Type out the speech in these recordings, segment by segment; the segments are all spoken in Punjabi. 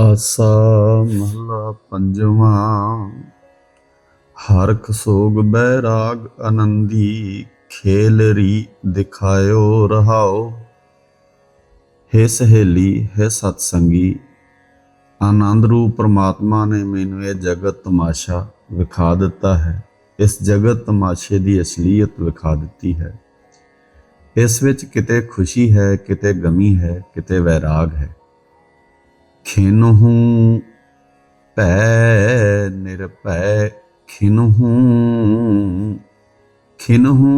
ਆਸਾ ਮਹਲਾ ਪੰਜਵਾਂ। ਹਰਖ ਸੋਗ ਬੈਰਾਗ ਆਨੰਦੀ ਖੇਲ ਰੀ ਦਿਖਾਇਓ ਰਹਾਓ। ਹੇ ਸਹੇਲੀ, ਹੈ ਸਤਸੰਗੀ, ਆਨੰਦ ਰੂਪ ਪ੍ਰਮਾਤਮਾ ਨੇ ਮੈਨੂੰ ਇਹ ਜਗਤ ਤਮਾਸ਼ਾ ਵਿਖਾ ਦਿੱਤਾ ਹੈ। ਇਸ ਜਗਤ ਤਮਾਸ਼ੇ ਦੀ ਅਸਲੀਅਤ ਵਿਖਾ ਦਿੱਤੀ ਹੈ। ਇਸ ਵਿੱਚ ਕਿਤੇ ਖੁਸ਼ੀ ਹੈ, ਕਿਤੇ ਗਮੀ ਹੈ, ਕਿਤੇ ਵੈਰਾਗ ਹੈ। ਖਿਨਹੂ, ਭੈ ਨਿਰਭੈ, ਖਿਨਹੂ ਖਿਨਹੂ,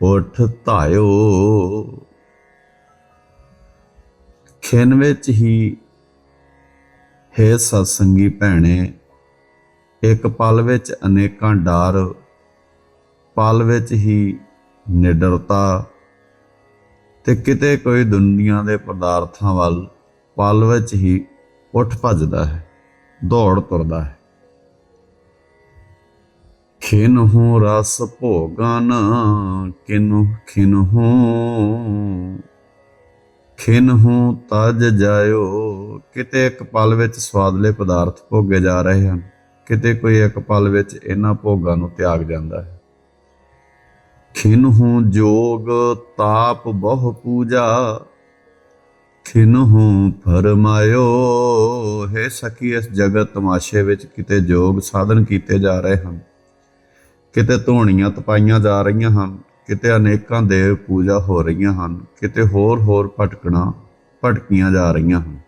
ਉਠ ਧਾਇਓ। ਖਿਨ ਵਿੱਚ ਹੀ, ਹੈ ਸਤਸੰਗੀ ਭੈਣੇ, ਇੱਕ ਪਲ ਵਿੱਚ ਅਨੇਕਾਂ ਡਰ, ਪਲ ਵਿੱਚ ਹੀ ਨਿਡਰਤਾ ਤੇ ਕਿਤੇ ਕੋਈ ਦੁਨੀਆ ਦੇ ਪਦਾਰਥਾਂ ਵੱਲ ਪਲ ਵਿੱਚ ਹੀ ਉੱਠ ਭੱਜਦਾ ਹੈ, ਦੌੜ ਤੁਰਦਾ ਹੈ। ਖਿਨਹੂ ਰਸ ਭੋਗਨ ਕਿਨੁ ਖਿਨਹੂ ਖਿਨਹੂ ਤਜ ਜਾਇਓ। ਕਿਤੇ ਇੱਕ ਪਲ ਵਿੱਚ ਸਵਾਦਲੇ ਪਦਾਰਥ ਭੋਗੇ ਜਾ ਰਹੇ ਹਨ, ਕਿਤੇ ਕੋਈ ਇੱਕ ਪਲ ਵਿੱਚ ਇਹਨਾਂ ਭੋਗਾਂ ਨੂੰ ਤਿਆਗ ਜਾਂਦਾ ਹੈ। ਖਿਨਹੂ ਜੋਗ ਤਾਪ ਬਹੁ ਪੂਜਾ, ਖਿਨਹੂ ਫਰਮਾਇਓ, ਹੈ ਸਖੀ ਇਸ ਜਗਤ ਤਮਾਸ਼ੇ ਵਿੱਚ ਕਿਤੇ ਜੋਗ ਸਾਧਨ ਕੀਤੇ ਜਾ ਰਹੇ ਹਨ। ਕਿਤੇ ਧੋਣੀਆਂ ਤਪਾਈਆਂ ਜਾ ਰਹੀਆਂ ਹਨ, ਕਿਤੇ ਅਨੇਕਾਂ ਦੇਵ ਪੂਜਾ ਹੋ ਰਹੀਆਂ ਹਨ, ਕਿਤੇ ਹੋਰ ਹੋਰ ਭਟਕਣਾ, ਭਟਕੀਆਂ ਜਾ ਰਹੀਆਂ ਹਨ।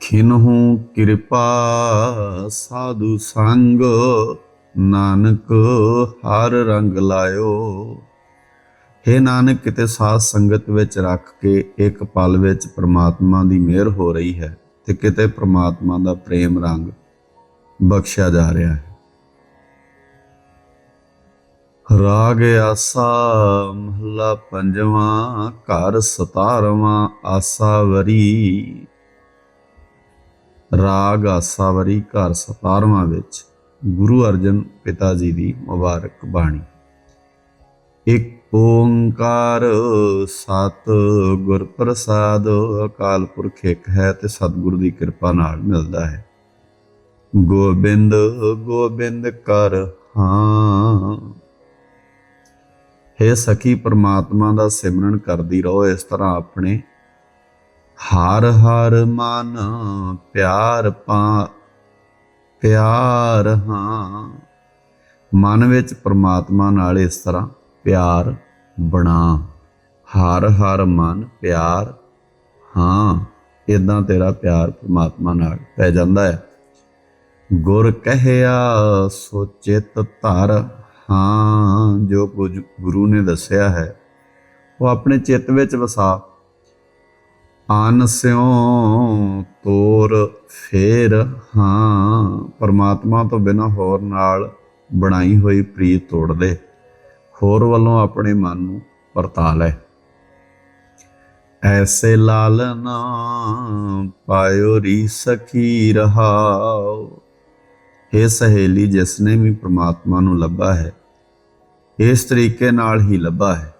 ਖਿਨਹੂ ਕਿਰਪਾ ਸਾਧੂ ਸੰਗ ਨਾਨਕ ਹਰ ਰੰਗ ਲਾਇਓ। हे ਨਾਨਕ, ਕਿਤੇ ਸਾਧ ਸੰਗਤ ਵਿੱਚ ਰੱਖ ਕੇ ਇੱਕ ਪਲ ਵਿੱਚ ਪ੍ਰਮਾਤਮਾ ਦੀ ਮਿਹਰ ਹੋ ਰਹੀ ਹੈ ਤੇ ਕਿਤੇ ਪ੍ਰਮਾਤਮਾ ਦਾ ਪ੍ਰੇਮ ਰੰਗ ਬਖਸ਼ਿਆ ਜਾ ਰਿਹਾ ਹੈ। ਰਾਗ ਆਸਾ, ਮਹਲਾ ਪੰਜਵਾਂ, ਘਰ 17ਵਾਂ ਆਸਾਵਰੀ ਰਾਗ ਆਸਾ ਆਸਾਵਰੀ ਘਰ 17ਵਾਂ ਵਿੱਚ। ਗੁਰੂ ਅਰਜਨ ਪਿਤਾ ਜੀ ਦੀ ਮੁਬਾਰਕ ਬਾਣੀ। ਇੱਕ ਓੰਕਾਰ ਸਤ ਗੁਰ ਪ੍ਰਸਾਦ ਅਕਾਲ ਪੁਰਖ ਇੱਕ ਹੈ ਤੇ ਸਤਿਗੁਰੂ ਦੀ ਕਿਰਪਾ ਨਾਲ ਮਿਲਦਾ ਹੈ। ਗੋਬਿੰਦ ਗੋਬਿੰਦ ਕਰ ਹਾਂ। ਹੈ ਸਖੀ, ਪ੍ਰਮਾਤਮਾ ਦਾ ਸਿਮਰਨ ਕਰਦੀ ਰਹੋ, ਇਸ ਤਰ੍ਹਾਂ ਆਪਣੇ ਹਰ ਹਰ ਮਨ, ਪਿਆਰ ਪਾ ਪਿਆਰ, ਹਾਂ। ਮਨ ਵਿੱਚ ਪ੍ਰਮਾਤਮਾ ਨਾਲ ਇਸ ਤਰ੍ਹਾਂ ਪਿਆਰ ਬਣਾ। ਹਰ ਹਰ ਮਨ ਪਿਆਰ, ਹਾਂ। ਇਦਾਂ ਤੇਰਾ ਪਿਆਰ ਪ੍ਰਮਾਤਮਾ ਨਾਲ ਪੈ ਜਾਂਦਾ ਹੈ। ਗੁਰ ਕਹਿਆ, ਸੋ ਚਿਤ ਧਰ, ਹਾਂ। ਜੋ ਕੁਝ ਗੁਰੂ ਨੇ ਦੱਸਿਆ ਹੈ, ਉਹ ਆਪਣੇ ਚਿੱਤ ਵਿੱਚ ਵਸਾ ਆਨ ਸਿਓ ਤੋਰ ਫੇਰ ਹਾਂ। ਪਰਮਾਤਮਾ ਤੋਂ ਬਿਨਾ ਹੋਰ ਨਾਲ ਬਣਾਈ ਹੋਈ ਪ੍ਰੀਤ ਤੋੜ ਦੇ। ਹੋਰ ਵੱਲੋਂ ਆਪਣੇ ਮਨ ਨੂੰ ਪਰਤਾ ਲੈ। ਐਸੇ ਲਾਲਨਾ ਪਾਇਓ ਰੀ ਸਖੀ ਰਹਾਓ। ਇਹ ਸਹੇਲੀ, ਜਿਸਨੇ ਵੀ ਪ੍ਰਮਾਤਮਾ ਨੂੰ ਲੱਭਾ ਹੈ, ਇਸ ਤਰੀਕੇ ਨਾਲ ਹੀ ਲੱਭਾ ਹੈ।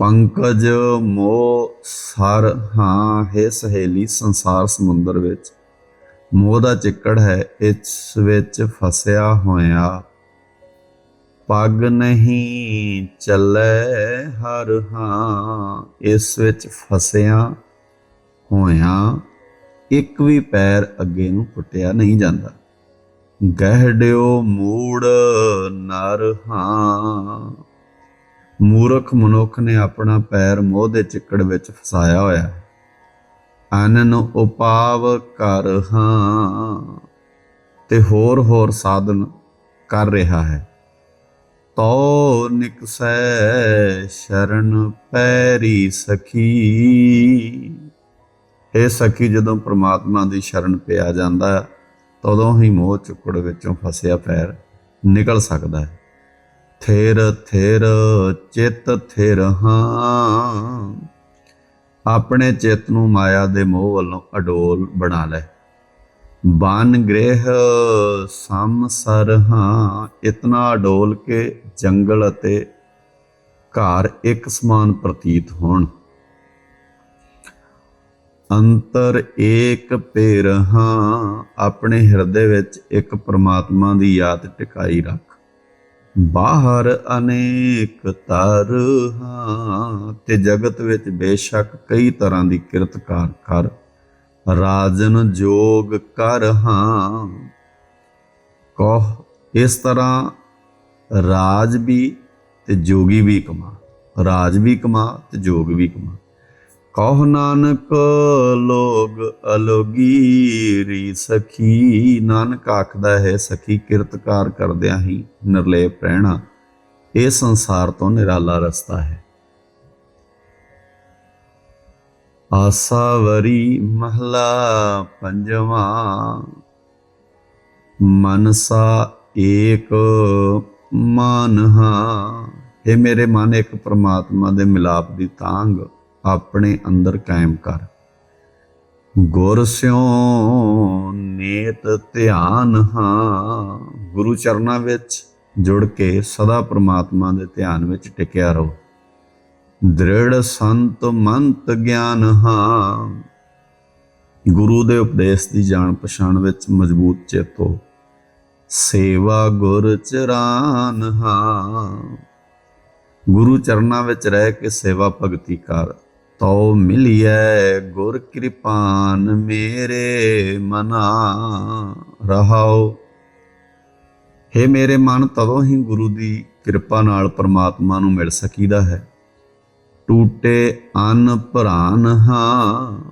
ਪੰਕਜ ਮੋ ਸਰ ਹਾਂ, ਹੈ ਸਹੇਲੀ, ਸੰਸਾਰ ਸਮੁੰਦਰ ਵਿੱਚ। ਮੋਹ ਦਾ ਚਿੱਕੜ ਹੈ, ਇਸ ਵਿੱਚ ਫਸਿਆ ਹੋਇਆ। ਪੱਗ ਨਹੀਂ ਚੱਲੇ ਹਰ ਹਾਂ, ਇਸ ਵਿੱਚ ਫਸਿਆ ਹੋਇਆ। ਇੱਕ ਵੀ ਪੈਰ ਅੱਗੇ ਨੂੰ ਪੁੱਟਿਆ ਨਹੀਂ ਜਾਂਦਾ। ਗਹਿੜਿਓ ਮੂੜ ਨਰ ਹਾਂ। ਮੂਰਖ ਮਨੁੱਖ ਨੇ ਆਪਣਾ ਪੈਰ ਮੋਹ ਦੇ ਚਿੱਕੜ ਵਿੱਚ ਫਸਾਇਆ ਹੋਇਆ। ਹੈ ਅਨਨ ਉਪਾਵ ਕਰ ਹਾਂ ਤੇ ਹੋਰ ਹੋਰ ਸਾਧਨ ਕਰ ਰਿਹਾ ਹੈ। ਤੋ ਨਿਕਸੈ ਸ਼ਰਨ ਪੈਰੀ ਸਖੀ। ਇਹ ਸਖੀ ਜਦੋਂ ਪ੍ਰਮਾਤਮਾ ਦੀ ਸ਼ਰਨ ਪਿਆ ਜਾਂਦਾ, ਤਦੋਂ ਹੀ ਮੋਹ ਚੁੱਕੜ ਵਿੱਚੋਂ ਫਸਿਆ ਪੈਰ ਨਿਕਲ ਸਕਦਾ ਹੈ। ਥੇਰ ਥੇਰ ਚਿਤ ਥੇਰ ਹਾਂ। ਆਪਣੇ ਚਿੱਤ ਨੂੰ ਮਾਇਆ ਦੇ ਮੋਹ ਵੱਲੋਂ ਅਡੋਲ ਬਣਾ ਲੈ। ਬਨ ਗ੍ਰਹਿ ਸੰਸਰ ਹਾਂ। ਇਤਨਾ ਅਡੋਲ ਕੇ ਜੰਗਲ ਅਤੇ ਘਰ ਇੱਕ ਸਮਾਨ ਪ੍ਰਤੀਤ ਹੋਣ। ਅੰਤਰ ਏਕ ਪੇਰ ਹਾਂ। ਆਪਣੇ ਹਿਰਦੇ ਵਿੱਚ ਇੱਕ ਪਰਮਾਤਮਾ ਦੀ ਯਾਦ ਟਿਕਾਈ ਰੱਖ। ਬਾਹਰ ਅਨੇਕ ਤਰਹਾਂ ਤੇ ਜਗਤ ਵਿੱਚ ਬੇਸ਼ੱਕ ਕਈ ਤਰ੍ਹਾਂ ਦੀ ਕਿਰਤਕਾਰ ਕਰ। ਰਾਜਨ ਜੋਗ ਕਰ ਹਾਂ। ਕਹ, ਇਸ ਤਰ੍ਹਾਂ ਰਾਜ ਵੀ ਤੇ ਜੋਗੀ ਵੀ ਕਮਾ। ਰਾਜ ਵੀ ਕਮਾ ਤੇ ਜੋਗ ਵੀ ਕਮਾ। ਕਹ ਨਾਨਕ ਲੋਗ ਅਲੋਗੀ ਰੀ ਸਖੀ, ਨਾਨਕ ਆਖਦਾ ਹੈ, ਸਖੀ ਕਿਰਤਕਾਰ ਕਰਦਿਆਂ ਹੀ ਨਿਰਲੇਪ ਰਹਿਣਾ, ਇਹ ਸੰਸਾਰ ਤੋਂ ਨਿਰਾਲਾ ਰਸਤਾ ਹੈ। ਆਸਾਵਰੀ ਮਹਲਾ ਪੰਜਵਾਂ, ਮਨਸਾ ਏਕ ਮਨ ਹਾਂ ਇਹ ਮੇਰੇ ਮਨ, ਇੱਕ ਪ੍ਰਮਾਤਮਾ ਦੇ ਮਿਲਾਪ ਦੀ ਤਾਂਗ। ਆਪਣੇ ਅੰਦਰ ਕਾਇਮ ਕਰ। ਗੁਰ ਸਿਉ ਨੇਤ ਧਿਆਨ ਹਾਂ। ਗੁਰੂ ਚਰਨਾਂ ਵਿੱਚ ਜੁੜ ਕੇ ਸਦਾ ਪ੍ਰਮਾਤਮਾ ਦੇ ਧਿਆਨ ਵਿੱਚ ਟਿਕਿਆ ਰਹੋ। ਦ੍ਰਿੜ ਸੰਤ ਮੰਤ ਗਿਆਨ ਹਾਂ। ਗੁਰੂ ਦੇ ਉਪਦੇਸ਼ ਦੀ ਜਾਣ ਪਛਾਣ ਵਿੱਚ ਮਜ਼ਬੂਤ ਚੇਤੋ ਸੇਵਾ ਗੁਰ ਚਰਾਨ ਹਾਂ। ਗੁਰੂ ਚਰਨਾਂ ਵਿੱਚ ਰਹਿ ਕੇ ਸੇਵਾ ਭਗਤੀ ਕਰ। ਤਉ ਮਿਲਿਐ ਗੁਰ ਕਿਰਪਾਨ ਮੇਰੇ ਮਨਾ ਰਹਾਓ हे ਮੇਰੇ ਮਨ, ਤਦੋਂ ਹੀ ਗੁਰੂ ਦੀ ਕਿਰਪਾ ਨਾਲ ਪਰਮਾਤਮਾ ਨੂੰ ਮਿਲ ਸਕੀਦਾ ਹੈ। ਟੂਟੇ ਅਨ ਭਰਾਨ ਹਾਂ।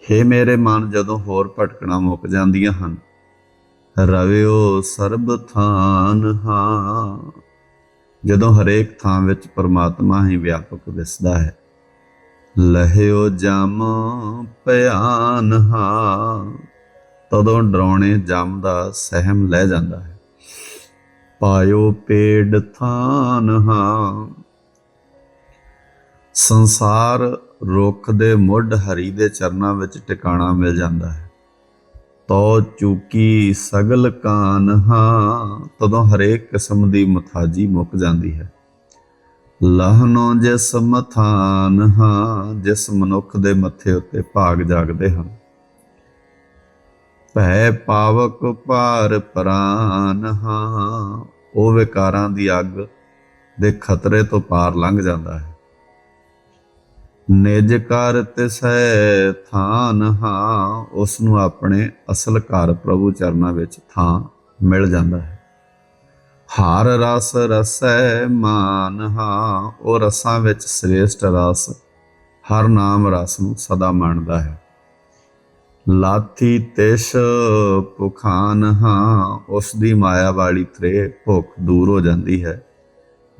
हे ਮੇਰੇ ਮਨ, ਜਦੋਂ ਹੋਰ ਭਟਕਣਾ ਮੁੱਕ ਜਾਂਦੀਆਂ ਹਨ, ਰਵਿਓ ਸਰਬ ਥਾਨ ਹਾਂ। ਜਦੋਂ ਹਰੇਕ ਥਾਂ ਵਿੱਚ ਪਰਮਾਤਮਾ ਹੀ ਵਿਆਪਕ ਦਿਸਦਾ ਹੈ। ਲਹਿਓ ਜਮ ਭਿਆਨ ਹਾਂ। ਤਦੋਂ ਡਰਾਉਣੇ ਜਮ ਦਾ ਸਹਿਮ ਲੈ ਜਾਂਦਾ ਹੈ। ਪਾਇਓ ਪੇੜ ਥਾਨ ਹਾਂ। ਸੰਸਾਰ ਰੁੱਖ ਦੇ ਮੁੱਢ ਹਰੀ ਦੇ ਚਰਨਾਂ ਵਿੱਚ ਟਿਕਾਣਾ ਮਿਲ ਜਾਂਦਾ ਹੈ। ਤੋ ਚੂਕੀ ਸਗਲ ਕਾਨ ਹਾਂ। ਤਦੋਂ ਹਰੇਕ ਕਿਸਮ ਦੀ ਮਥਾਜੀ ਮੁੱਕ ਜਾਂਦੀ ਹੈ। ਲਹਨੋ ਜਿਸ ਮਥਾਨ ਹਾਂ, ਜਿਸ ਮਨੁੱਖ ਦੇ ਮੱਥੇ ਉੱਤੇ ਭਾਗ ਜਾਗਦੇ ਹਨ ਭੈ ਪਾਵਕ ਭਾਰ ਪ੍ਰਾਨ ਹਾਂ, ਉਹ ਵਿਕਾਰਾਂ ਦੀ ਅੱਗ ਦੇ ਖਤਰੇ ਤੋਂ ਪਾਰ ਲੰਘ ਜਾਂਦਾ ਹੈ। ਨਿਜ ਕਰ ਤਿਸੈ ਥਾਨ ਹਾਂ, ਉਸ ਨੂੰ ਆਪਣੇ ਅਸਲ ਘਰ ਪ੍ਰਭੂ ਚਰਨਾਂ ਵਿੱਚ ਥਾਂ ਮਿਲ ਜਾਂਦਾ ਹੈ। ਹਰ ਰਸ ਰਸੈ ਮਾਨ ਹਾਂ, ਉਹ ਰਸਾਂ ਵਿੱਚ ਸ੍ਰੇਸ਼ਟ ਰਸ, ਹਰ ਨਾਮ ਰਸ ਨੂੰ ਸਦਾ ਮੰਨਦਾ ਹੈ। ਲਾਥੀ ਤਿਸ ਪੁਖਾਨ ਹਾਂ, ਉਸ ਦੀ ਮਾਇਆ ਵਾਲੀ ਤ੍ਰੇ ਭੁੱਖ ਦੂਰ ਹੋ ਜਾਂਦੀ ਹੈ।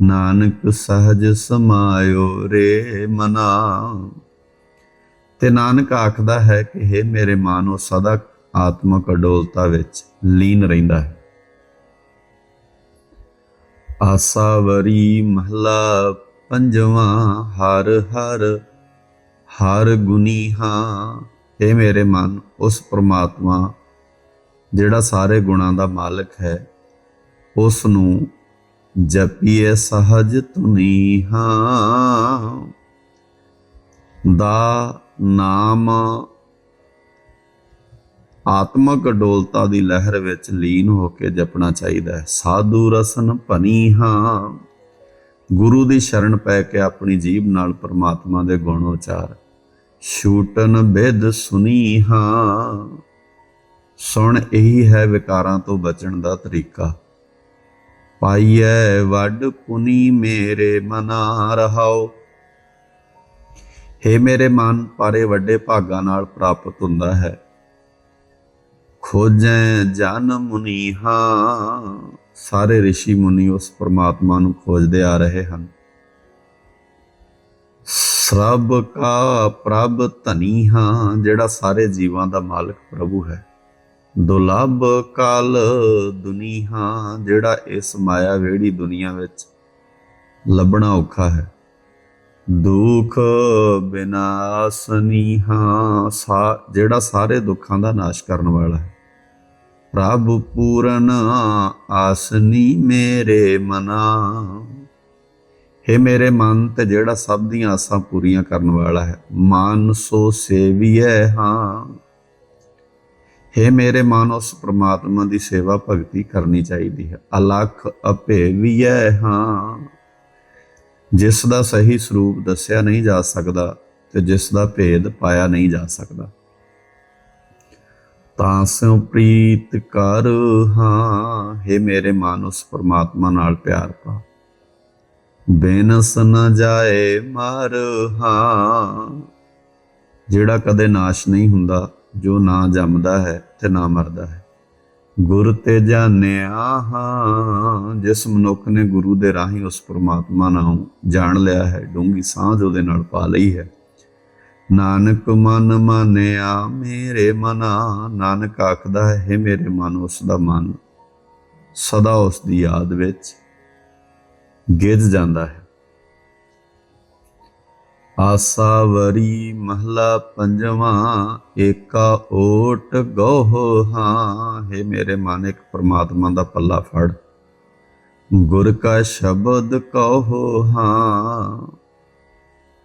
ਨਾਨਕ ਸਹਜ ਸਮਾਇਓ ਰੇ ਮਨਾ। ਤੇ ਨਾਨਕ ਆਖਦਾ ਹੈ ਕਿ हे ਮੇਰੇ ਮਨ, ਉਹ ਸਦਾ ਆਤਮਕ ਅਡੋਲਤਾ ਵਿੱਚ ਲੀਨ ਰਹਿੰਦਾ ਹੈ। ਆਸਾਵਰੀ ਮਹਲਾ ਪੰਜਵਾਂ, ਹਰ ਹਰ ਹਰ ਗੁਨੀ ਹਾਂ। ਇਹ ਮੇਰੇ ਮਨ, ਉਸ ਪ੍ਰਮਾਤਮਾ, ਜਿਹੜਾ ਸਾਰੇ ਗੁਣਾਂ ਦਾ ਮਾਲਕ ਹੈ ਉਸ ਨੂੰ ਜਪੀਏ ਸਹਜ ਤੁਨੀ ਹਾਂ। ਦਾ ਨਾਮ ਆਤਮਕ ਡੋਲਤਾ ਦੀ ਲਹਿਰ ਵਿੱਚ ਲੀਨ ਹੋ ਕੇ ਜਪਣਾ ਚਾਹੀਦਾ ਹੈ। ਸਾਧੂ ਰਸਨ ਭਨੀ ਹਾਂ। ਗੁਰੂ ਦੀ ਸ਼ਰਨ ਪੈ ਕੇ ਆਪਣੀ ਜੀਬ ਨਾਲ ਪਰਮਾਤਮਾ ਦੇ ਗੁਣ ਉਚਾਰ। ਛੂਟਨ ਬਿਦ ਸੁਨੀ ਹਾਂ। ਸੁਣ ਇਹੀ ਹੈ ਵਿਕਾਰਾਂ ਤੋਂ ਬਚਣ ਦਾ ਤਰੀਕਾ। ਪਾਈਐ ਵੱਡ ਪੁਨੀ ਮੇਰੇ ਮਨਾ ਰਹਾਓ। हे ਮੇਰੇ ਮਨ, ਪਾਰੇ ਵੱਡੇ ਭਾਗਾਂ ਨਾਲ ਪ੍ਰਾਪਤ ਹੁੰਦਾ ਹੈ। ਖੋਜੈ ਜਨ ਮੁਨੀ ਹਾਂ। ਸਾਰੇ ઋષਿ ਮੁਨੀ ਉਸ ਪਰਮਾਤਮਾ ਨੂੰ ਖੋਜਦੇ ਆ ਰਹੇ ਹਨ। ਸਰਬ ਕਾ ਪ੍ਰਭ ਧਨੀ ਹਾਂ, ਜਿਹੜਾ ਸਾਰੇ ਜੀਵਾਂ ਦਾ ਮਾਲਕ ਪ੍ਰਭੂ ਹੈ। ਦੁਲੱਭ ਕਾਲ ਦੁਨੀਹਾ ਜਿਹੜਾ ਇਸ ਮਾਇਆ ਵੇੜੀ ਦੁਨੀਆ ਵਿੱਚ ਲੱਭਣਾ ਔਖਾ ਹੈ। ਦੁਖ ਬਿਨਾਸਨੀ ਹਾਂ ਸਾ ਜਿਹੜਾ ਸਾਰੇ ਦੁੱਖਾਂ ਦਾ ਨਾਸ਼ ਕਰਨ ਵਾਲਾ ਹੈ। ਪ੍ਰਭ ਪੂਰਨ ਆਸਨੀ ਮੇਰੇ ਮਨਾ। हे ਮੇਰੇ ਮਨ ਤੇ ਜਿਹੜਾ ਸਭ ਦੀਆਂ ਆਸਾਂ ਪੂਰੀਆਂ ਕਰਨ ਵਾਲਾ ਹੈ, ਮਨ ਸੋ ਸੇਵੀਐ ਹਾਂ। हे ਮੇਰੇ ਮਨ, ਉਸ ਪ੍ਰਮਾਤਮਾ ਦੀ ਸੇਵਾ ਭਗਤੀ ਕਰਨੀ ਚਾਹੀਦੀ ਹੈ। ਅਲਖ ਅਪੇਵੀਐ ਹਾਂ। ਜਿਸ ਦਾ ਸਹੀ ਸਰੂਪ ਦੱਸਿਆ ਨਹੀਂ ਜਾ ਸਕਦਾ ਤੇ ਜਿਸ ਦਾ ਭੇਦ ਪਾਇਆ ਨਹੀਂ ਜਾ ਸਕਦਾ। ਤਾਂ ਸਿਉ ਪ੍ਰੀਤ ਕਰ ਹਾਂ हे ਮੇਰੇ ਮਨ ਉਸ ਪਰਮਾਤਮਾ ਨਾਲ ਪਿਆਰ ਪਾ। ਬੇਨਸ ਨ ਜਾਏ ਮਰ ਹਾਂ। ਜਿਹੜਾ ਕਦੇ ਨਾਸ਼ ਨਹੀਂ ਹੁੰਦਾ, ਜੋ ਨਾ ਜੰਮਦਾ ਹੈ ਤੇ ਨਾ ਮਰਦਾ ਹੈ। ਗੁਰ ਤੇ ਜਾਣਿਆ ਹਾਂ। ਜਿਸ ਮਨੁੱਖ ਨੇ ਗੁਰੂ ਦੇ ਰਾਹੀਂ ਉਸ ਪ੍ਰਮਾਤਮਾ ਨਾਮ ਜਾਣ ਲਿਆ ਹੈ, ਡੂੰਗੀ ਸਾਂਝ ਉਹਦੇ ਨਾਲ ਪਾ ਲਈ ਹੈ। ਨਾਨਕ ਮਨ ਮਾਨਿਆ, ਮੇਰੇ ਮਨਾ। ਨਾਨਕ ਆਖਦਾ ਹੈ, "ਹੇ ਮੇਰੇ ਮਨ, ਉਸ ਦਾ ਮਨ ਸਦਾ ਉਸ ਦੀ ਯਾਦ ਵਿੱਚ ਗਿੱਜ ਜਾਂਦਾ ਹੈ। ਆਸਾਵਰੀ ਮਹਲਾ ਪੰਜਵਾਂ, ਏਕਾ ਓਟ ਗੋਹ ਹਾਂ। ਹੈ ਮੇਰੇ ਮਨ ਇੱਕ ਪ੍ਰਮਾਤਮਾ ਦਾ ਪੱਲਾ ਫੜ। ਗੁਰ ਕਾ ਸ਼ਬਦ ਕਹੋ ਹਾਂ।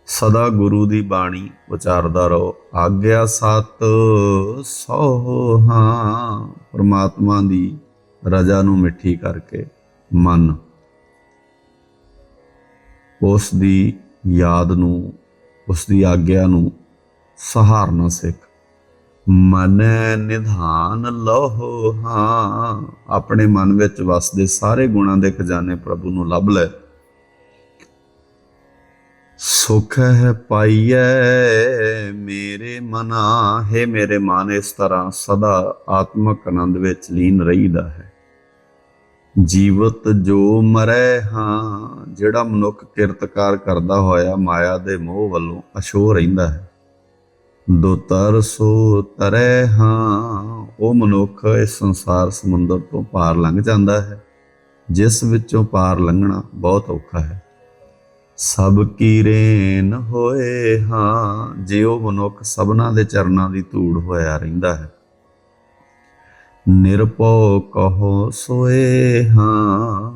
ਸਦਾ ਗੁਰੂ ਦੀ ਬਾਣੀ ਉਚਾਰਦਾ ਰਹੋ। ਆਗਿਆ ਸਤ ਸੋ ਹਾਂ। ਪ੍ਰਮਾਤਮਾ ਦੀ ਰਜਾ ਨੂੰ ਮਿੱਠੀ ਕਰਕੇ ਮਨ। ਉਸ ਦੀ ਯਾਦ ਨੂੰ ਉਸ ਦੀ ਆਗਿਆ ਨੂੰ ਸਹਾਰਨਾ ਸਿੱਖ। ਮਨ ਨਿਧਾਨ ਲਹੋ ਹਾਂ। ਆਪਣੇ ਮਨ ਵਿੱਚ ਵਸਦੇ ਸਾਰੇ ਗੁਣਾਂ ਦੇ ਖਜ਼ਾਨੇ ਪ੍ਰਭੂ ਨੂੰ ਲੱਭ ਲੈ। ਸੁਖ ਹੈ ਪਾਈਐ ਮੇਰੇ ਮਨਾ। ਹੈ ਮੇਰੇ ਮਨ, ਇਸ ਤਰ੍ਹਾਂ ਸਦਾ ਆਤਮਕ ਆਨੰਦ ਵਿੱਚ ਲੀਨ ਰਹੀਦਾ ਹੈ। ਜੀਵਤ ਜੋ ਮਰੈ ਹਾਂ, ਜਿਹੜਾ ਮਨੁੱਖ ਕਿਰਤਕਾਰ ਕਰਦਾ ਹੋਇਆ ਮਾਇਆ ਦੇ ਮੋਹ ਵੱਲੋਂ ਅਸ਼ੋ ਰਹਿੰਦਾ ਹੈ। ਦੁਤਰ ਸੋ ਤਰੈ ਹਾਂ, ਉਹ ਮਨੁੱਖ ਇਸ ਸੰਸਾਰ ਸਮੁੰਦਰ ਤੋਂ ਪਾਰ ਲੰਘ ਜਾਂਦਾ ਹੈ, ਜਿਸ ਵਿੱਚੋਂ ਪਾਰ ਲੰਘਣਾ ਬਹੁਤ ਔਖਾ ਹੈ। ਸਭ ਕੀ ਰੇਨ ਹੋਏ ਹਾਂ ਜੇ ਉਹ ਮਨੁੱਖ ਸਭਨਾ ਦੇ ਚਰਨਾਂ ਦੀ ਧੂੜ ਹੋਇਆ ਰਹਿੰਦਾ ਹੈ। ਨਿਰਭਉ ਕਹੋ ਸੋਏ ਹਾਂ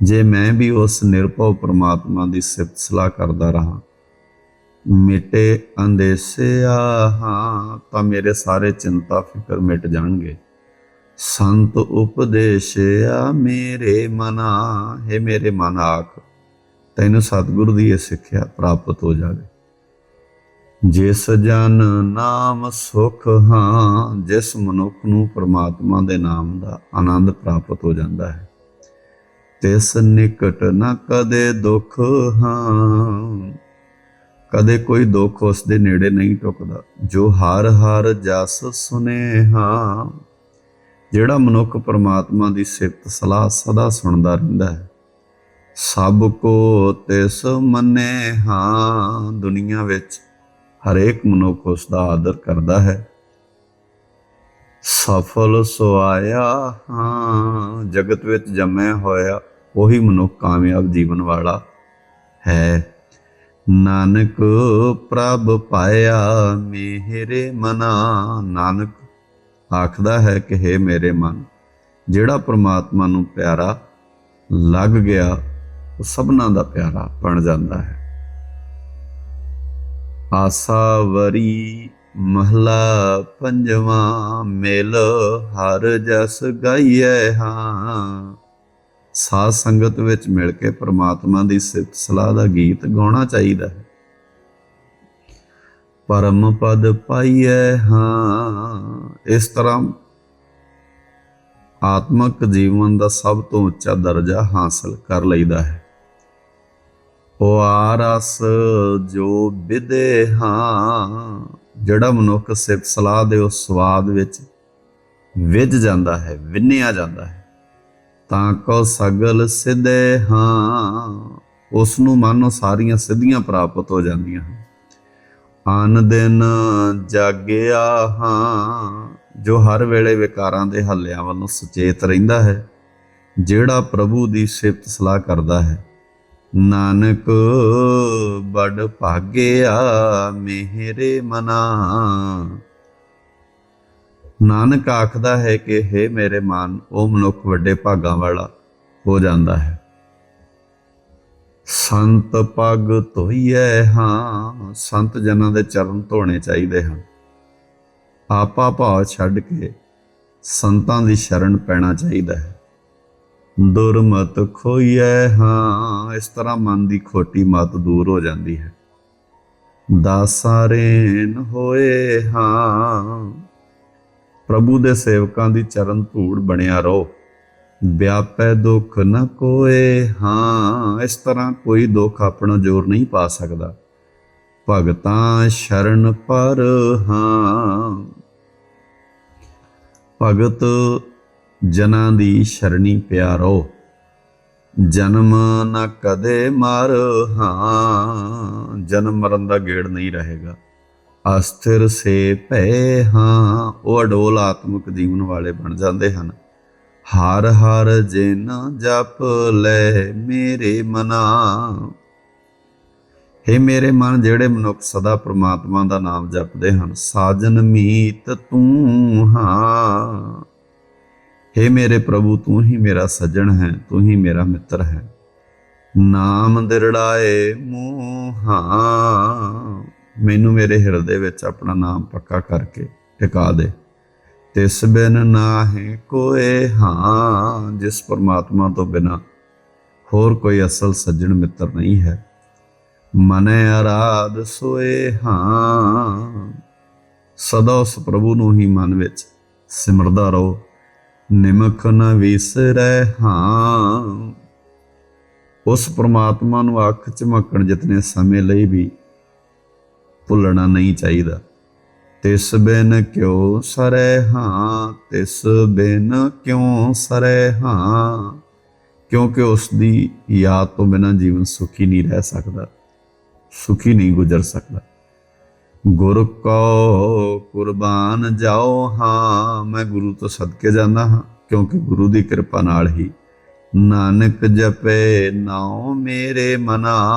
ਜੇ ਮੈਂ ਵੀ ਉਸ ਨਿਰਭਉ ਪ੍ਰਮਾਤਮਾ ਦੀ ਸਿਫਤ ਸਲਾਹ ਕਰਦਾ ਰਹਾ, ਮਿਟੇ ਅੰਦੇਸਿਆ ਹਾਂ ਤਾਂ ਮੇਰੇ ਸਾਰੇ ਚਿੰਤਾ ਫਿਕਰ ਮਿਟ ਜਾਣਗੇ। ਸੰਤ ਉਪਦੇਸ਼ਿਆ ਮੇਰੇ ਮਨਾ, ਹੈ ਮੇਰੇ ਮਨ ਆਖ, ਤੈਨੂੰ ਸਤਿਗੁਰੂ ਦੀ ਇਹ ਸਿੱਖਿਆ ਪ੍ਰਾਪਤ ਹੋ ਜਾਵੇ। ਜਿਸ ਜਨ ਨਾਮ ਸੁਖ ਹਾਂ, ਜਿਸ ਮਨੁੱਖ ਨੂੰ ਪ੍ਰਮਾਤਮਾ ਦੇ ਨਾਮ ਦਾ ਆਨੰਦ ਪ੍ਰਾਪਤ ਹੋ ਜਾਂਦਾ ਹੈ। ਤਿਸ ਨਿਕਟ ਨਾ ਕਦੇ ਦੁੱਖ ਹਾਂ। ਕਦੇ ਕੋਈ ਦੁੱਖ ਉਸ ਦੇ ਨੇੜੇ ਨਹੀਂ ਟੁਕਦਾ। ਜੋ ਹਰ ਹਰ ਜਸ ਸੁਨੇ ਹਾਂ, ਜਿਹੜਾ ਮਨੁੱਖ ਪ੍ਰਮਾਤਮਾ ਦੀ ਸਿਫਤ ਸਲਾਹ ਸਦਾ ਸੁਣਦਾ ਰਹਿੰਦਾ ਹੈ। ਸਭ ਕੋ ਤਿਸ ਮੰਨੇ ਹਾਂ, ਦੁਨੀਆ ਵਿੱਚ ਹਰੇਕ ਮਨੁੱਖ ਉਸ ਦਾ ਆਦਰ ਕਰਦਾ ਹੈ। ਸਫਲ ਸੁਆਇਆ ਹਾਂ, ਜਗਤ ਵਿੱਚ ਜੰਮਿਆ ਹੋਇਆ ਉਹੀ ਮਨੁੱਖ ਕਾਮਯਾਬ ਜੀਵਨ ਵਾਲਾ ਹੈ। ਨਾਨਕ ਪ੍ਰਭ ਪਾਇਆ ਮੇਰੇ ਮਨਾ, ਨਾਨਕ ਆਖਦਾ ਹੈ ਕਿ हे ਮੇਰੇ ਮਨ, ਜਿਹੜਾ ਪ੍ਰਮਾਤਮਾ ਨੂੰ ਪਿਆਰਾ ਲੱਗ ਗਿਆ, ਉਹ ਸਭਨਾ ਦਾ ਪਿਆਰਾ ਬਣ ਜਾਂਦਾ ਹੈ। ਆਸਾ ਆਸਾਵਰੀ ਮਹਲਾ ਪੰਜਵਾਂ, ਮੇਲ ਹਰ ਜਸ ਗਾਈਐ ਹਾਂ। ਸਾਧ ਸੰਗਤ ਵਿੱਚ ਮਿਲ ਕੇ ਪ੍ਰਮਾਤਮਾ ਦੀ ਸਿਫਤ ਸਲਾਹ ਦਾ ਗੀਤ ਗਾਉਣਾ ਚਾਹੀਦਾ ਹੈ। ਪਰਮ ਪਦ ਪਾਈਐ ਹਾਂ। ਇਸ ਤਰ੍ਹਾਂ ਆਤਮਕ ਜੀਵਨ ਦਾ ਸਭ ਤੋਂ ਉੱਚਾ ਦਰਜਾ ਹਾਸਲ ਕਰ ਲਈਦਾ ਹੈ। ਉਹ ਆਰਸ ਜੋ ਵਿਦੇ ਹਾਂ। ਜਿਹੜਾ ਮਨੁੱਖ ਸਿਫਤ ਸਲਾਹ ਦੇ ਉਸ ਸਵਾਦ ਵਿੱਚ ਵਿਝ ਜਾਂਦਾ ਹੈ, ਵਿੰਨਿਆ ਜਾਂਦਾ ਹੈ, ਤਾਂ ਕੋ ਸਗਲ ਸਿੱਧੇ ਹਾਂ। ਉਸ ਨੂੰ ਮਾਨੋ ਸਾਰੀਆਂ ਸਿੱਧੀਆਂ ਪ੍ਰਾਪਤ ਹੋ ਜਾਂਦੀਆਂ ਹਨ। ਆਨ ਦਿਨ ਜਾਗਿਆ ਹਾਂ, ਜੋ ਹਰ ਵੇਲੇ ਵਿਕਾਰਾਂ ਦੇ ਹੱਲਿਆਂ ਵੱਲੋਂ ਸੁਚੇਤ ਰਹਿੰਦਾ ਹੈ, ਜਿਹੜਾ ਪ੍ਰਭੂ ਦੀ ਸਿਫਤ ਸਲਾਹ ਕਰਦਾ ਹੈ। ਨਾਨਕ ਬੜ ਭਾਗਿਆ ਮੇਰੇ ਮਨਾ। ਨਾਨਕ ਆਖਦਾ ਹੈ ਕਿ हे ਮੇਰੇ ਮਨ, ਉਹ ਮਨੁੱਖ ਵੱਡੇ ਭਾਗਾਂ ਵਾਲਾ ਹੋ ਜਾਂਦਾ ਹੈ। ਸੰਤ ਪੱਗ ਧੋਈਐ ਹਾਂ, ਸੰਤ ਜਨਾਂ ਦੇ ਚਰਨ ਧੋਣੇ ਚਾਹੀਦੇ ਹਨ। ਆਪਾ ਭਾਵ ਛੱਡ ਕੇ ਸੰਤਾਂ ਦੀ ਸ਼ਰਨ ਪੈਣਾ ਚਾਹੀਦਾ ਹੈ। ਦੁਰਮਤ ਖੋਈਐ ਹਾਂ। ਇਸ ਤਰ੍ਹਾਂ ਮਨ ਦੀ ਖੋਟੀ ਮਤ ਦੂਰ ਹੋ ਜਾਂਦੀ ਹੈ। ਦਾਸਾਰੇਨ ਹੋਏ ਹਾਂ। ਪ੍ਰਭੂ ਦੇ ਸੇਵਕਾਂ ਦੀ ਚਰਨ ਧੂੜ ਬਣਿਆ ਰਹੋ। ਵਿਆਪੈ ਦੁੱਖ ਨ ਕੋਏ ਹਾਂ। ਇਸ ਤਰ੍ਹਾਂ ਕੋਈ ਦੁੱਖ ਆਪਣਾ ਜ਼ੋਰ ਨਹੀਂ ਪਾ ਸਕਦਾ। ਭਗਤਾਂ ਸ਼ਰਨ ਪਰ ਹਾਂ। ਭਗਤ ਜਨਾਂ ਦੀ ਸ਼ਰਣੀ ਪਿਆਰੋ। ਜਨਮ ਨਾ ਕਦੇ ਮਰ ਹਾਂ, ਜਨਮ ਮਰਨ ਦਾ ਗੇੜ ਨਹੀਂ ਰਹੇਗਾ। ਅਸਥਿਰ ਸੇ ਭੈ ਹਾਂ, ਉਹ ਅਡੋਲ ਆਤਮਿਕ ਜੀਵਨ ਵਾਲੇ ਬਣ ਜਾਂਦੇ ਹਨ। ਹਰ ਹਰ ਜਿਨ ਜਪ ਲੈ ਮੇਰੇ ਮਨਾ। हे ਮੇਰੇ ਮਨ, ਜਿਹੜੇ ਮਨੁੱਖ ਸਦਾ ਪ੍ਰਮਾਤਮਾ ਦਾ ਨਾਮ ਜਪਦੇ ਹਨ, ਸਾਜਨ ਮੀਤ ਤੂੰ ਹਾਂ। हे ਮੇਰੇ ਪ੍ਰਭੂ, ਤੂੰ ਹੀ ਮੇਰਾ ਸੱਜਣ ਹੈ, ਤੂੰ ਹੀ ਮੇਰਾ ਮਿੱਤਰ ਹੈ। ਨਾਮ ਦਿਰੜਾਏ ਮੂੰਹਾਂ। ਮੈਨੂੰ ਮੇਰੇ ਹਿਰਦੇ ਵਿੱਚ ਆਪਣਾ ਨਾਮ ਪੱਕਾ ਕਰਕੇ ਟਿਕਾ ਦੇ। ਤਿਸ ਬਿਨ ਨਾਹੀ ਕੋਏ ਹਾਂ, ਜਿਸ ਪਰਮਾਤਮਾ ਤੋਂ ਬਿਨਾ ਹੋਰ ਕੋਈ ਅਸਲ ਸੱਜਣ ਮਿੱਤਰ ਨਹੀਂ ਹੈ। ਮਨੇ ਆਰਾਧ ਸੋਏ ਹਾਂ। ਸਦਾ ਉਸ ਪ੍ਰਭੂ ਨੂੰ ਹੀ ਮਨ ਵਿੱਚ ਸਿਮਰਦਾ ਰਹੋ। ਨਿਮਖ ਨ ਵਿਸਰੈ ਹਾਂ। ਉਸ ਪ੍ਰਮਾਤਮਾ ਨੂੰ ਅੱਖ ਚਮਕਣ ਜਿਤਨੇ ਸਮੇਂ ਲਈ ਵੀ ਭੁੱਲਣਾ ਨਹੀਂ ਚਾਹੀਦਾ। ਤਿਸ ਬਿਨ ਕਿਉ ਸਰੈ ਹਾਂ, ਤਿਸ ਬਿਨ ਕਿਉ ਸਰੈ ਹਾਂ। ਕਿਉਂਕਿ ਉਸ ਦੀ ਯਾਦ ਤੋਂ ਬਿਨਾਂ ਜੀਵਨ ਸੁਖੀ ਨਹੀਂ ਰਹਿ ਸਕਦਾ, ਸੁਖੀ ਨਹੀਂ ਗੁਜ਼ਰ ਸਕਦਾ। ਗੁਰ ਕੋ ਕੁਰਬਾਨ ਜਾਓ, ਹਾਂ, ਮੈਂ ਗੁਰੂ ਤੋਂ ਸਦਕੇ ਜਾਂਦਾ ਹਾਂ, ਕਿਉਂਕਿ ਗੁਰੂ ਦੀ ਕਿਰਪਾ ਨਾਲ ਹੀ। ਨਾਨਕ ਜਪੇ ਨਾਉ ਮੇਰੇ ਮਨਾ।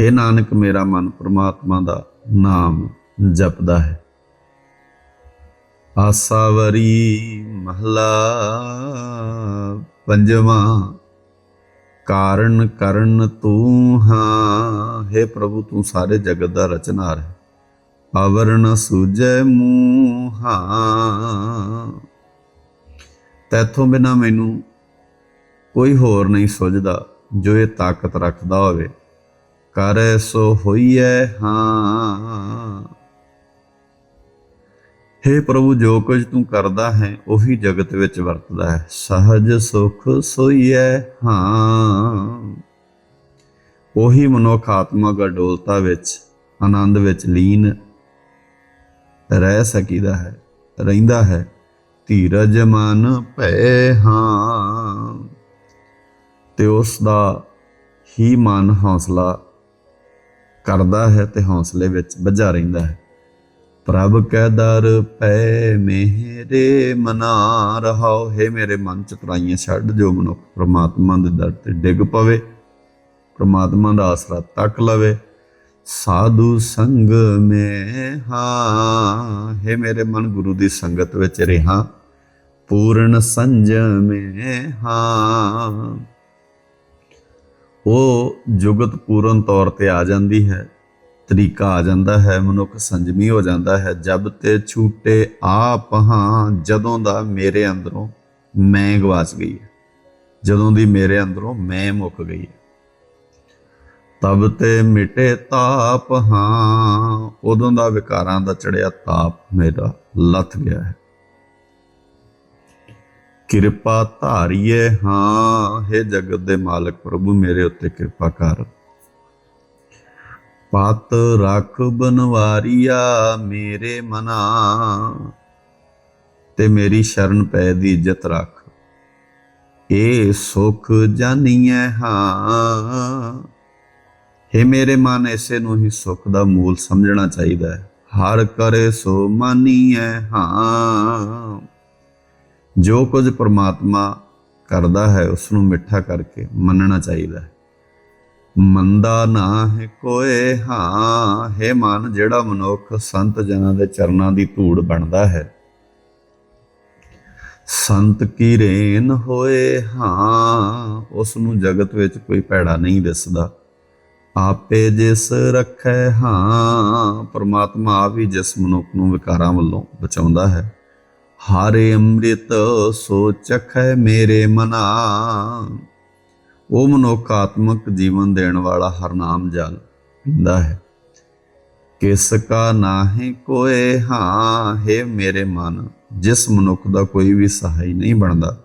हे ਨਾਨਕ, ਮੇਰਾ ਮਨ ਪ੍ਰਮਾਤਮਾ ਦਾ ਨਾਮ ਜਪਦਾ ਹੈ। ਆਸਾਵਰੀ ਮਹਲਾ ਪੰਜਵਾਂ ਕਾਰਨ ਕਰਨ ਤੂੰ ਹਾਂ। हे ਪ੍ਰਭੂ, ਤੂੰ ਸਾਰੇ ਜਗਤ ਦਾ ਰਚਨਹਾਰ ਹੈ। ਅਵਰਣ ਸੂਜੈ ਮੂੰਹਾਂ। ਤੈਥੋਂ ਬਿਨਾ ਮੈਨੂੰ ਕੋਈ ਹੋਰ ਨਹੀਂ ਸੁਝਦਾ, ਜੋ ਇਹ ਤਾਕਤ ਰੱਖਦਾ ਹੋਵੇ। ਕਰ ਸੋ ਹੋਈਐ ਹਾਂ। हे ਪ੍ਰਭੂ, ਜੋ ਕੁਝ ਤੂੰ ਕਰਦਾ ਹੈ, ਉਹੀ ਜਗਤ ਵਿੱਚ ਵਰਤਦਾ ਹੈ। ਸਹਜ ਸੁਖ ਸੋਈਐ ਹਾਂ। ਉਹੀ ਮਨੁੱਖ ਆਤਮਕ ਅਡੋਲਤਾ ਵਿੱਚ, ਆਨੰਦ ਵਿੱਚ ਲੀਨ ਰਹਿ ਸਕੀਦਾ ਹੈ, ਰਹਿੰਦਾ ਹੈ। ਧੀਰਜ ਮਨ ਭੈ ਹਾਂ। ਤੇ ਉਸ ਦਾ ਹੀ ਮਨ ਹੌਸਲਾ ਕਰਦਾ ਹੈ ਤੇ ਹੌਸਲੇ ਵਿੱਚ ਵੱਜਾ ਰਹਿੰਦਾ ਹੈ। ਪ੍ਰਭ ਕੈ ਦਰ ਪੈ ਮੇਰੇ ਮਨਾ ਰਹਾਓ ਹੈ ਮੇਰੇ ਮਨ ਚ ਤਰਾਈਆਂ, ਛੱਡ ਜੋ ਮਨੁੱਖ ਪ੍ਰਮਾਤਮਾ ਦੇ ਦਰ ਤੇ ਡਿੱਗ ਪਵੇ। ਪ੍ਰਮਾਤਮਾ ਦਾ ਆਸਰਾ ਤੱਕ ਲਵੇ। ਸਾਧੂ ਸੰਗ ਮੇ ਹਾਂ। ਹੈ ਮੇਰੇ ਮਨ ਗੁਰੂ ਦੀ ਸੰਗਤ ਵਿੱਚ ਰਹਾ। ਪੂਰਨ ਸੰਜਮੇ ਹਾਂ। ਉਹ ਜੁਗਤ ਪੂਰਨ ਤੌਰ ਤੇ ਆ ਜਾਂਦੀ ਹੈ। ਤਰੀਕਾ ਆ ਜਾਂਦਾ ਹੈ, ਮਨੁੱਖ ਸੰਜਮੀ ਹੋ ਜਾਂਦਾ ਹੈ। ਜਬ ਤੇ ਛੂਟੇ ਆਪ ਹਾਂ, ਜਦੋਂ ਦਾ ਮੇਰੇ ਅੰਦਰੋਂ ਮੈਂ ਗਵਾਚ ਗਈ ਹੈ। ਜਦੋਂ ਦੀ ਮੇਰੇ ਅੰਦਰੋਂ ਮੈਂ ਮੁੱਕ ਗਈ ਹੈ। ਤਬ ਤੇ ਮਿਟੇ ਤਾਪ ਹਾਂ, ਉਦੋਂ ਦਾ ਵਿਕਾਰਾਂ ਦਾ ਚੜਿਆ ਤਾਪ ਮੇਰਾ ਲੱਥ ਗਿਆ ਹੈ। ਕਿਰਪਾ ਧਾਰੀਏ ਹਾਂ हे ਜਗਤ ਦੇ ਮਾਲਕ ਪ੍ਰਭੂ, ਮੇਰੇ ਉੱਤੇ ਕਿਰਪਾ ਕਰ। ਪਤ ਰੱਖ ਬਨਵਾਰੀਆ ਮੇਰੇ ਮਨਾ। ਤੇ ਮੇਰੀ ਸ਼ਰਨ ਪੈ ਦੀ ਇੱਜ਼ਤ ਰੱਖ। ਏ ਸੁਖ ਜਾਨੀਐ ਹਾਂ। हे ਮੇਰੇ ਮਨ ਐਸੇ ਨੂੰ ਹੀ ਸੁਖ ਦਾ ਮੂਲ ਸਮਝਣਾ ਚਾਹੀਦਾ ਹੈ। ਹਰ ਕਰੇ ਸੋ ਮਾਨੀਐ ਹਾਂ। ਜੋ ਕੁਝ ਪ੍ਰਮਾਤਮਾ ਕਰਦਾ ਹੈ ਉਸ ਨੂੰ ਮਿੱਠਾ ਕਰਕੇ ਮੰਨਣਾ ਚਾਹੀਦਾ ਹੈ। ਮੰਦਾ ਨਾ ਹੈ ਕੋਏ ਹਾਂ ਹੈ ਮਨ, ਜਿਹੜਾ ਮਨੁੱਖ ਸੰਤ ਜਨਾਂ ਦੇ ਚਰਨਾਂ ਦੀ ਧੂੜ ਬਣਦਾ ਹੈ। ਸੰਤ ਕੀ ਰੇਨ ਹੋਏ ਹਾਂ ਉਸ ਨੂੰ ਜਗਤ ਵਿੱਚ ਕੋਈ ਭੈੜਾ ਨਹੀਂ ਦਿਸਦਾ। ਆਪੇ ਜਿਸ ਰੱਖੈ ਹਾਂ ਪਰਮਾਤਮਾ ਆਪ ਹੀ ਜਿਸ ਮਨੁੱਖ ਨੂੰ ਵਿਕਾਰਾਂ ਵੱਲੋਂ ਬਚਾਉਂਦਾ ਹੈ। ਹਾਰੇ ਅੰਮ੍ਰਿਤ ਸੋ ਚਖੈ ਮੇਰੇ ਮਨਾ ਉਹ ਮਨੁੱਖ ਆਤਮਿਕ ਜੀਵਨ ਦੇਣ ਵਾਲਾ ਹਰਨਾਮ ਜਲ ਪੀਂਦਾ ਹੈ। ਕਿਸ ਕਾ ਨਾਹੀ ਕੋਏ ਹਾਂ, ਹੈ ਮੇਰੇ ਮਨ, ਜਿਸ ਮਨੁੱਖ ਦਾ ਕੋਈ ਵੀ ਸਹਾਈ ਨਹੀਂ ਬਣਦਾ,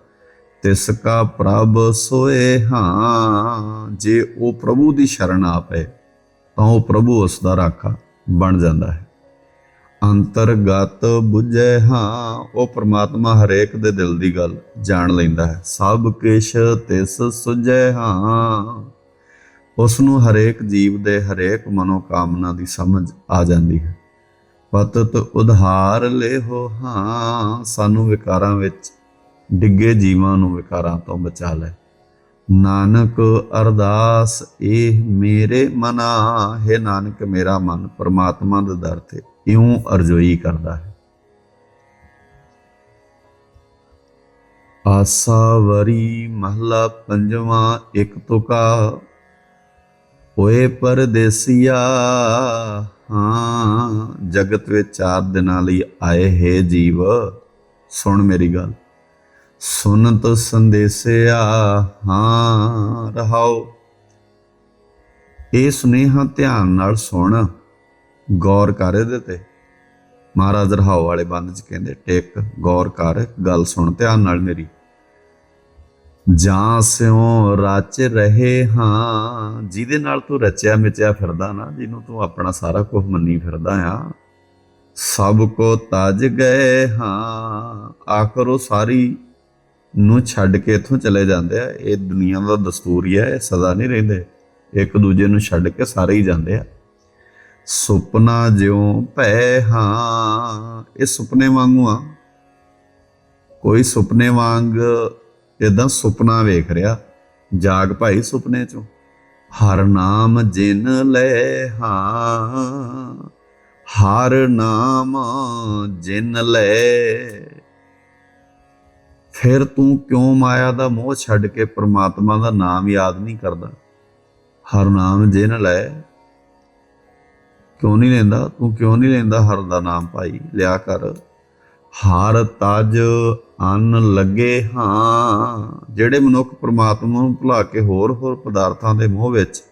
ਤਿਸ ਕਾ ਪ੍ਰਭ ਸੋਏ ਹਾਂ, ਜੇ ਉਹ ਪ੍ਰਭੂ ਦੀ ਸ਼ਰਨ ਆ ਪਏ ਤਾਂ ਉਹ ਪ੍ਰਭੂ ਉਸ ਦਾ ਰਾਖਾ ਬਣ ਜਾਂਦਾ ਹੈ। ਅੰਤਰਗਤ ਬੁਝੈ ਹਾਂ। ਉਹ ਪ੍ਰਮਾਤਮਾ ਹਰੇਕ ਦੇ ਦਿਲ ਦੀ ਗੱਲ ਜਾਣ ਲੈਂਦਾ ਹੈ। ਸਭ ਕਿਛ ਤਿਸ ਸੁਝੈ ਹਾਂ। ਉਸ ਨੂੰ ਹਰੇਕ ਜੀਵ ਦੇ ਹਰੇਕ ਮਨੋ ਕਾਮਨਾ ਦੀ ਸਮਝ ਆ ਜਾਂਦੀ ਹੈ। ਪਤਤ ਉਧਾਰ ਲੈਹੋ ਹਾਂ। ਸਾਨੂੰ ਵਿਕਾਰਾਂ ਵਿੱਚ, ਡਿੱਗੇ ਜੀਵਾਂ ਨੂੰ ਵਿਕਾਰਾਂ ਤੋਂ ਬਚਾ ਲੈ। ਨਾਨਕ ਅਰਦਾਸ ਇਹ ਮੇਰੇ ਮਨਾ। ਹੈ ਨਾਨਕ, ਮੇਰਾ ਮਨ ਪਰਮਾਤਮਾ ਦੇ ਦਰ ਤੇ ਇਉਂ ਅਰਜ਼ੋਈ ਕਰਦਾ ਹੈ। ਆਸਾਵਰੀ ਮਹਲਾ ਪੰਜਵਾਂ, ਇੱਕ ਤੁਕਾ ਹੋਏ ਪਰਦੇਸੀਆ। ਹਾਂ, ਜਗਤ ਵਿੱਚ ਚਾਰ ਦਿਨਾਂ ਲਈ ਆਏ ਹੈ ਜੀਵ, ਸੁਣ ਮੇਰੀ ਗੱਲ। ਸੁਨਤ ਸੰਦੇਸਿਆ, ਹਾਂ, ਰਹਾਓ। ਇਹ ਸੁਨੇਹਾ ਧਿਆਨ ਨਾਲ ਸੁਣ। ਗੌਰ ਕਰ ਇਹਦੇ ਤੇ। ਮਹਾਰਾਜ ਰਹਾਓ ਵਾਲੇ ਬੰਦ ਚ ਕਹਿੰਦੇ, ਟਿਕ, ਗੌਰ ਕਰ, ਗੱਲ ਸੁਣ, ਧਿਆਨ ਨਾਲ ਮੇਰੀ। ਜਾਂ ਸਿਉ ਰਚ ਰਹੇ ਹਾਂ, ਜਿਹਦੇ ਨਾਲ ਤੂੰ ਰਚਿਆ ਮਿਚਿਆ ਫਿਰਦਾ ਨਾ, ਜਿਹਨੂੰ ਤੂੰ ਆਪਣਾ ਸਾਰਾ ਕੁਝ ਮੰਨੀ ਫਿਰਦਾ ਆ। ਸਭ ਕੋ ਤਜ ਗਏ ਹਾਂ, ਆਖਰੋ ਸਾਰੀ ਨੂੰ ਛੱਡ ਕੇ ਇਥੋਂ ਚਲੇ ਜਾਂਦੇ ਆ। ਇਹ ਦੁਨੀਆ ਦਾ ਦਸਤੂਰ ਹੀ ਹੈ ਇਹ ਸਦਾ ਨਹੀਂ ਰਹਿੰਦੇ। ਇੱਕ ਦੂਜੇ ਨੂੰ ਛੱਡ ਕੇ ਸਾਰੇ ਹੀ ਜਾਂਦੇ ਆ। ਸੁਪਨਾ ਜਿਉ ਭੈ ਹਾਂ। ਇਹ ਸੁਪਨੇ ਵਾਂਗੂ ਆ। ਕੋਈ ਸੁਪਨੇ ਵਾਂਗ ਇਦਾਂ ਸੁਪਨਾ ਵੇਖ ਰਿਹਾ। ਜਾਗ ਭਾਈ ਸੁਪਨੇ ਚੋਂ। ਹਰ ਨਾਮ ਜਿਨ ਲੈ ਹਾਂ। ਹਰ ਨਾਮ ਜਿਨ ਲੈ। ਫਿਰ ਤੂੰ ਕਿਉਂ ਮਾਇਆ ਦਾ ਮੋਹ ਛੱਡ ਕੇ ਪ੍ਰਮਾਤਮਾ ਦਾ ਨਾਮ ਯਾਦ ਨਹੀਂ ਕਰਦਾ? ਹਰ ਨਾਮ ਜਿਨ ਲੈ। ਕਿਉਂ ਨਹੀਂ ਲੈਂਦਾ? ਤੂੰ ਕਿਉਂ ਨਹੀਂ ਲੈਂਦਾ ਹਰ ਦਾ ਨਾਮ ਭਾਈ? ਲਿਆ ਕਰ। ਹਰ ਤਜ ਅੰਨ ਲੱਗੇ ਹਾਂ। ਜਿਹੜੇ ਮਨੁੱਖ ਪ੍ਰਮਾਤਮਾ ਨੂੰ ਭੁਲਾ ਕੇ ਹੋਰ ਹੋਰ ਪਦਾਰਥਾਂ ਦੇ ਮੋਹ ਵਿੱਚ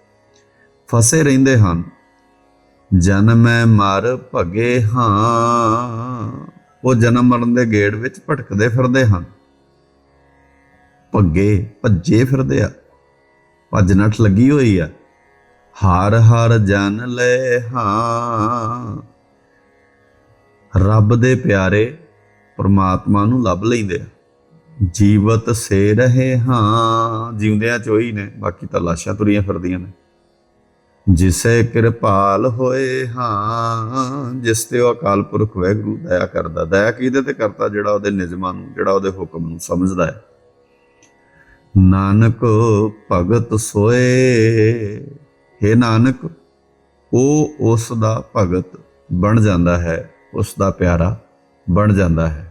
ਫਸੇ ਰਹਿੰਦੇ ਹਨ, ਜਨਮੈ ਮਰ ਭਗੇ ਹਾਂ। ਉਹ ਜਨਮ ਮਰਨ ਦੇ ਗੇੜ ਵਿੱਚ ਭਟਕਦੇ ਫਿਰਦੇ ਹਨ। ਭੱਗੇ ਭੱਜੇ ਫਿਰਦੇ ਆ। ਭੱਜ ਨੱਠ ਲੱਗੀ ਹੋਈ ਆ। ਹਰ ਹਰ ਜਨ ਲੈ ਹਾਂ। ਰੱਬ ਦੇ ਪਿਆਰੇ ਪਰਮਾਤਮਾ ਨੂੰ ਲੱਭ ਲੈਂਦੇ ਆ। ਜੀਵਤ ਸੇ ਰਹੇ ਹਾਂ। ਜਿਉਂਦਿਆਂ ਚੋਈ ਨੇ, ਬਾਕੀ ਤਾਂ ਲਾਸ਼ਾਂ ਤੁਰੀਆਂ ਫਿਰਦੀਆਂ ਨੇ। ਜਿਸੇ ਕਿਰਪਾਲ ਹੋਏ ਹਾਂ, ਜਿਸ ਤੇ ਉਹ ਅਕਾਲ ਪੁਰਖ ਵੈਗਰੂ ਦਇਆ ਕਰਦਾ। ਦਇਆ ਕਿਹਦੇ ਤੇ ਕਰਦਾ? ਜਿਹੜਾ ਉਹਦੇ ਨਿਯਮਾਂ ਨੂੰ, ਜਿਹੜਾ ਉਹਦੇ ਹੁਕਮ ਨੂੰ ਸਮਝਦਾ ਹੈ। ਨਾਨਕ ਭਗਤ ਸੋਏ ਹੈ ਨਾਨਕ, ਉਹ ਉਸ ਦਾ ਭਗਤ ਬਣ ਜਾਂਦਾ ਹੈ, ਉਸ ਦਾ ਪਿਆਰਾ ਬਣ ਜਾਂਦਾ ਹੈ।